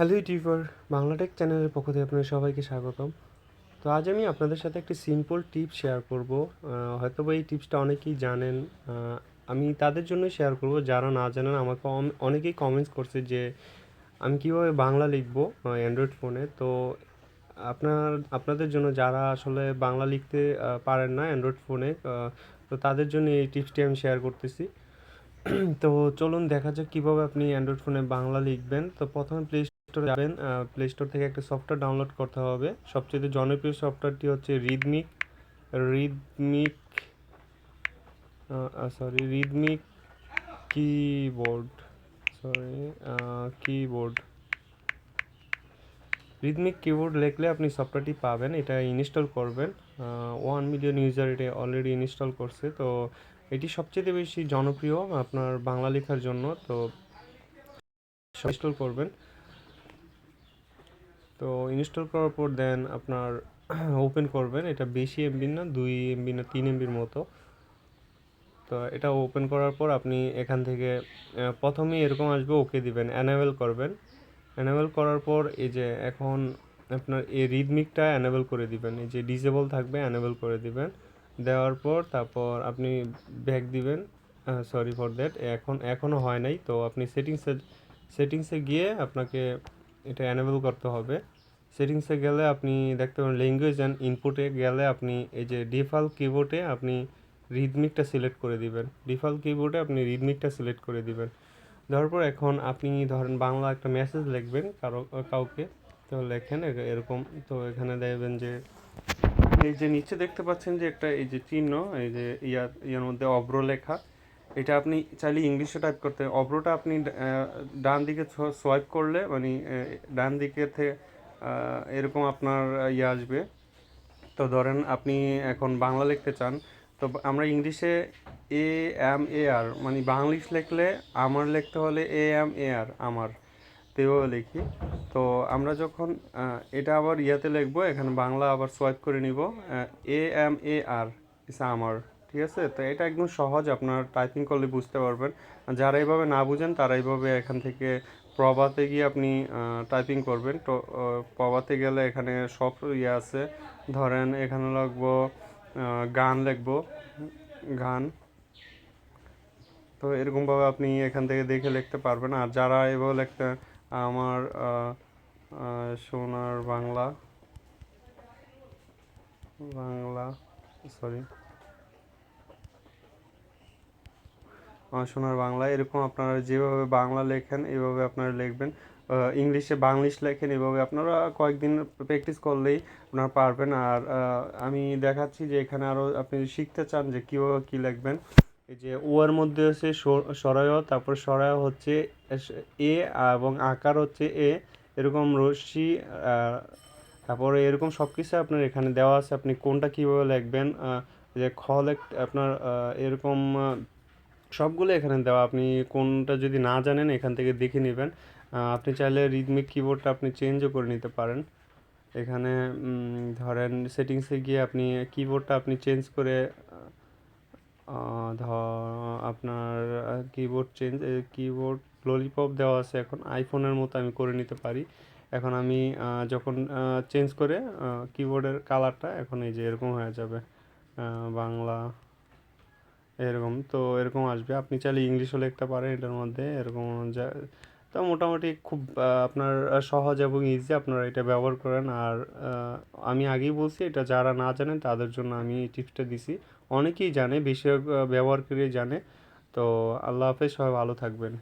Hello YouTuber Bangla Tech চ্যানেলের পক্ষ থেকে আপনাদের সবাইকে স্বাগতম। তো আজ আমি আপনাদের সাথে একটি সিম্পল টিপস শেয়ার করব। হয়তো এই টিপসটা অনেকেই জানেন। আমি তাদের জন্যই শেয়ার করব, যারা না জানেন আমাকে অনেকেই কমেন্টস করছে যে, আমি কীভাবে বাংলা লিখব অ্যান্ড্রয়েড ফোনে তো আপনার, আপনাদের জন্য যারা আসলে বাংলা লিখতে পারেন না অ্যান্ড্রয়েড ফোনে তো তাদের জন্য এই টিপসটি আমি শেয়ার করতেছি। তো চলুন দেখা যাক কীভাবে আপনি অ্যান্ড্রয়েড ফোনে বাংলা লিখবেন। তো প্রথমে প্লে স্টোরে যাবেন প্লে স্টোর থেকে একটা সফটওয়্যার ডাউনলোড করতে হবে। সবচেয়ে জনপ্রিয় সফটওয়্যারটি হচ্ছে Ridmik Ridmik sorry Ridmik keyboard sorry keyboard Ridmik keyboard লিখলে আপনি সফটওয়্যারটি পাবেন, এটা ইনস্টল করবেন। ওয়ান মিলিয়ন ইউজার এটা অলরেডি ইনস্টল করছে, তো এটি সবচেয়ে বেশি জনপ্রিয় আপনার বাংলা লেখার জন্য, তো ইনস্টল করবেন। তো ইনস্টল করার পর দেন আপনার ওপেন করবেন। এটা বেশি এমবি না, দুই এমবি না, তিন এমবির মতো। তো এটা ওপেন করার পর আপনি এখান থেকে প্রথমেই এরকম আসবে ওকে দিবেন অ্যানাবেল করবেন। অ্যানাবেল করার পর এই যে এখন আপনার এই রিদমিকটা অ্যানাবেল করে দিবেন। এই যে ডিসেবল থাকবে অ্যানাবেল করে দিবেন। দেওয়ার পর তারপর আপনি ব্যাক দিবেন। সরি ফর দ্যাট এখন, এখনও হয় নাই। তো আপনি সেটিংসে সেটিংসে গিয়ে আপনাকে এটা অ্যানাবেল করতে হবে। সেটিংসে গেলে আপনি দেখতে পাবেন ল্যাঙ্গুয়েজ অ্যান্ড ইনপুটে গেলে আপনি এই যে ডিফল্ট কিবোর্ডে আপনি রিদমিকটা সিলেক্ট করে দিবেন। ডিফল্ট কিবোর্ডে আপনি রিদমিকটা সিলেক্ট করে দিবেন। দেওয়ার পর এখন আপনি ধরেন বাংলা একটা মেসেজ লিখবেন কারও, কাউকে, তো লেখেন এরকম। তো এখানে দেখবেন যে এই যে নিচে দেখতে পাচ্ছেন যে একটা এই যে চিহ্ন, এই যে ইয়ার ইয়ার মধ্যে অব্র লেখা এটা আপনি চাইলে ইংলিশে টাইপ করতে, অব্রটা আপনি ডান দিকে সোয়াইপ করলে মানে ডান দিকে এরকম আপনার ইয়ে আসবে। তো ধরেন আপনি এখন বাংলা লিখতে চান, তো আমরা ইংলিশে এ এম এ আর মানে বাংলিশ লিখলে আমার লিখতে হলে এ এম এ আর আমার, তো লিখি। তো আমরা যখন এটা আবার ইয়াতে লিখব, এখানে বাংলা আবার সোয়াইপ করে নিব এ এম এ আর ইস আমার। ঠিক আছে? তো এটা একদম সহজ আপনার টাইপিং করলে বুঝতে পারবেন। যারা এইভাবে না বুঝেন তারা এইভাবে এখান থেকে প্রবাতে গিয়ে আপনি টাইপিং করবেন। তো আহ, প্রবাতে গেলে এখানে সব ইয়ে আছে। ধরেন এখানে আহ, গান লিখব। গান। তো এরকমভাবে আপনি এখান থেকে দেখে লিখতে পারবেন। আর যারা এভাবে লিখতে আমার সোনার বাংলা বাংলা সরি সোনার বাংলা। এরকম আপনারা যেভাবে বাংলা লেখেন, এভাবে আপনারা লিখবেন। ইংলিশে বাংলিশ লেখেন, এভাবে আপনারা কয়েকদিন প্র্যাকটিস করলেই আপনারা পারবেন। আর আমি দেখাচ্ছি যে এখানে আরও আপনি শিখতে চান যে কীভাবে কী লিখবেন, এই যে ও এর মধ্যে হচ্ছে সরায়, তারপর সরায় হচ্ছে এ, এবং আকার হচ্ছে এ। এরকম রশ্মি তারপরে এরকম সব কিছু আপনার এখানে দেওয়া আছে। আপনি কোনটা কীভাবে লিখবেন যে খ লেখ আপনার এরকম সবগুলো এখানে দেওয়া। আপনি কোনটা যদি না জানেন, এখান থেকে দেখে নেবেন। আপনি চাইলে রিদমিক কিবোর্ডটা আপনি চেঞ্জও করে নিতে পারেন। এখানে ধরেন সেটিংসে গিয়ে আপনি কিবোর্ডটা আপনি চেঞ্জ করে আপনার কিবোর্ড চেঞ্জ কিবোর্ড ললিপপ দেওয়া আছে এখন। আইফোনের মতো আমি করে নিতে পারি। এখন আমি যখন চেঞ্জ করে কিবোর্ডের কালারটা এখন এই যে এরকম হয়ে যাবে। বাংলা এরকম, তো এরকম আসবে। আপনি চাইলে ইংলিশও লিখতে পারেন এটার মধ্যে, এরকম তো মোটামুটি খুব আপনার সহজ এবং ইজি আপনারা এটা ব্যবহার করেন। আর আমি আগেই বলছি, এটা যারা না জানেন তাদের জন্য আমি এই টিপসটা দিছি। অনেকেই জানে, বেশিরভাগ ব্যবহার ব্যবহারকারী জানে। তো আল্লাহ হাফেজ, সবাই ভালো থাকবেন।